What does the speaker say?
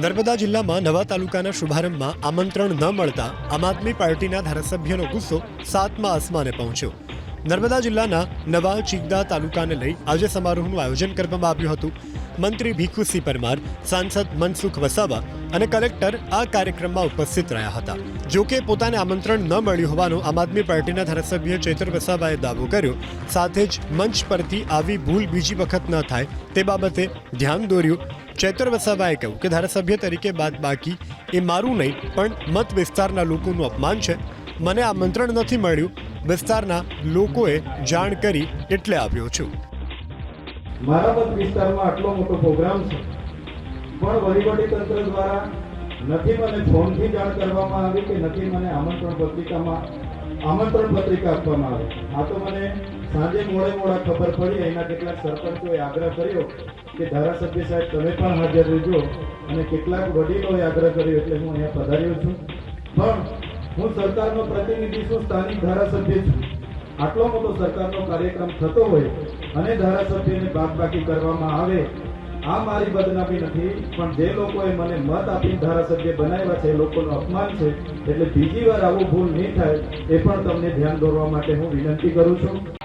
નર્મદા જિલ્લામાં નવા તાલુકાના શુભારંભમાં આમંત્રણ ન મળતા આમ આદમી પાર્ટીના ધારાસભ્યનો ગુસ્સો સાતમા આસમાને પહોંચ્યો. નર્મદા જિલ્લાના નવા ચિગદા તાલુકાને લઈ આજે સમારોહનું આયોજન કરવામાં આવ્યું હતું. મંત્રી ભીખુસિંહ પરમાર, સાંસદ મનસુખ વસાવા અને કલેક્ટર આ કાર્યક્રમમાં ઉપસ્થિત રહ્યા હતા. જો કે પોતાને આમંત્રણ ન મળ્યું હોવાનો આમ આદમી પાર્ટીના ધારાસભ્ય ચેતર વસાવાએ દાવો કર્યો, સાથે જ મંચ પરથી આવી ભૂલ બીજી વખત ન થાય તે બાબતે ધ્યાન દોર્યું ચેતર વસાવાએ કહ્યું કે ધારાસભ્ય તરીકે બાદ બાકી એ મારું નહીં, પણ મત વિસ્તારના લોકોનું અપમાન છે. મને આમંત્રણ નથી મળ્યું. વિસ્તારના લોકોએ જાણ કરી એટલે આવ્યો છું. મારા મત વિસ્તારમાં આટલો મોટો પ્રોગ્રામ છે. પણ વહીવટી તંત્ર દ્વારા નથી મને ફોનથી જાણ કરવામાં આવી કે નથી મને આમંત્રણ પત્રિકામાં આમંત્રણ પત્રિકા આપવામાં આવે. આ તો મને સાંજે મોડે મોડા ખબર પડી એના કેટલાક સરપંચોએ આગ્રહ કર્યો કે ધારાસભ્ય સાહેબ, તમે પણ હાજર રહેજો અને કેટલાક વડીલોએ આગ્રહ કર્યો એટલે હું અહીંયા પધાર્યો છું. પણ હું સરકારનો પ્રતિનિધિ છું, સ્થાનિક ધારાસભ્ય છું. આટલો મોટો સરકારનો કાર્યક્રમ થતો હોય અને ધારાસભ્યને બાદબાકી કરવામાં આવે આ મારી બદનામી નથી, પણ જે લોકોએ મને મત આપીને ધારાસભ્ય બનાવ્યા છે, એ લોકોનું અપમાન છે, એટલે બીજી વાર આવું ભૂલ નહીં થાય, એ પણ તમને ધ્યાન દોરવા માટે હું વિનંતી કરું છું.